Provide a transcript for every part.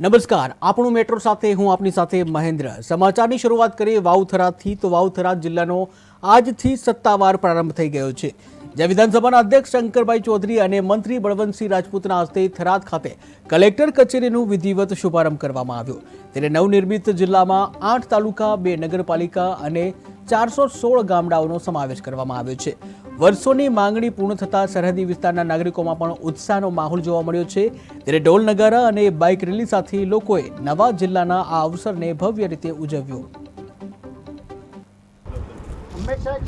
નમસ્કાર. આપણું મેટ્રો સાથે હું આપની સાથે મહેન્દ્ર. સમાચારની શરૂઆત કરીએ વાવથરાથી. તો વાવથરા જિલ્લાનો આજથી સત્તાવાર પ્રારંભ થઈ ગયો છે. જ્યાં વિધાનસભાના અધ્યક્ષ શંકરભાઈ ચૌધરી અને મંત્રી બળવંતસિંહ રાજપૂતના હસ્તે થરાદ ખાતે કલેક્ટર કચેરીનું વિધિવત શુભારંભ કરવામાં આવ્યો. ત્યારે નવનિર્મિત જિલ્લામાં આઠ તાલુકા, બે નગરપાલિકા અને ચારસો સોળ ગામડાઓનો સમાવેશ કરવામાં આવ્યો છે. વર્ષોની માંગણી પૂર્ણ થતાં સરહદી વિસ્તારના નાગરિકોમાં પણ ઉત્સાહનો માહોલ જોવા મળ્યો છે. ત્યારે ઢોલ નગારા અને બાઇક રેલી સાથે લોકોએ નવા જિલ્લાના આ અવસરને ભવ્ય રીતે ઉજવ્યો. હંમેશા એક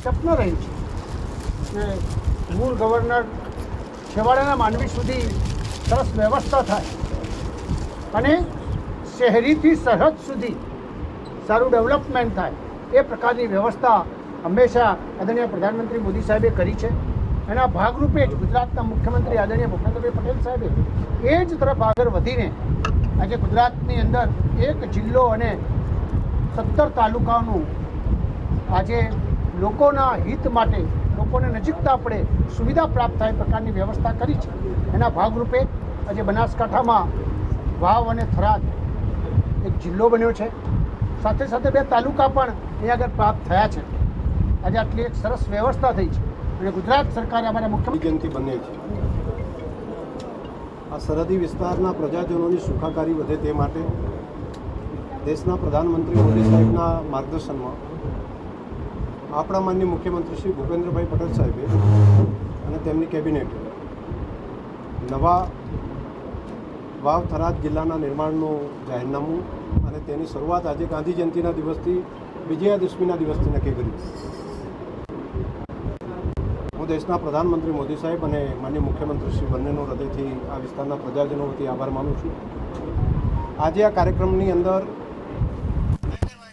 કે મૂળ ગવર્નર છેવાડાના માનવી સુધી સરસ વ્યવસ્થા થાય અને શહેરીથી સરહદ સુધી સારું ડેવલપમેન્ટ થાય. એ પ્રકારની વ્યવસ્થા હંમેશા આદરણીય પ્રધાનમંત્રી મોદી સાહેબે કરી છે. એના ભાગરૂપે જ ગુજરાતના મુખ્યમંત્રી આદરણીય ભૂપેન્દ્રભાઈ પટેલ સાહેબે એ જ તરફ આગળ વધીને આજે ગુજરાતની અંદર એક જિલ્લો અને સત્તર તાલુકાઓનું આજે લોકોના હિત માટે, લોકોને નજીકતા પડે સુવિધા પ્રાપ્ત થાય પ્રકારની વ્યવસ્થા કરી છે. એના ભાગરૂપે આજે બનાસકાંઠામાં વાવ અને થરાદ એક જિલ્લો બન્યો છે. સાથે સાથે બે તાલુકા પણ અહીંયા આગળ પ્રાપ્ત થયા છે. આજે આટલી એક સરસ વ્યવસ્થા થઈ છે. અને ગુજરાત સરકારે અમારા મુખ્યમંત્રી જયંતિ બને છે. આ સરહદી વિસ્તારના પ્રજાજનોની સુખાકારી વધે તે માટે દેશના પ્રધાનમંત્રી મોદી સાહેબના માર્ગદર્શનમાં આપણા માન્ય મુખ્યમંત્રી શ્રી ભૂપેન્દ્રભાઈ પટેલ સાહેબે અને તેમની કેબિનેટ નવા વાવ થરાદ જિલ્લાના નિર્માણનું જાહેરનામું અને તેની શરૂઆત આજે ગાંધી જયંતિના દિવસથી વિજયાદશમીના દિવસથી નક્કી કરી. હું દેશના પ્રધાનમંત્રી મોદી સાહેબ અને માન્ય મુખ્યમંત્રી શ્રી બંનેનો હૃદયથી આ વિસ્તારના પ્રજાજનો વતી આભાર માનું છું. આજે આ કાર્યક્રમની અંદર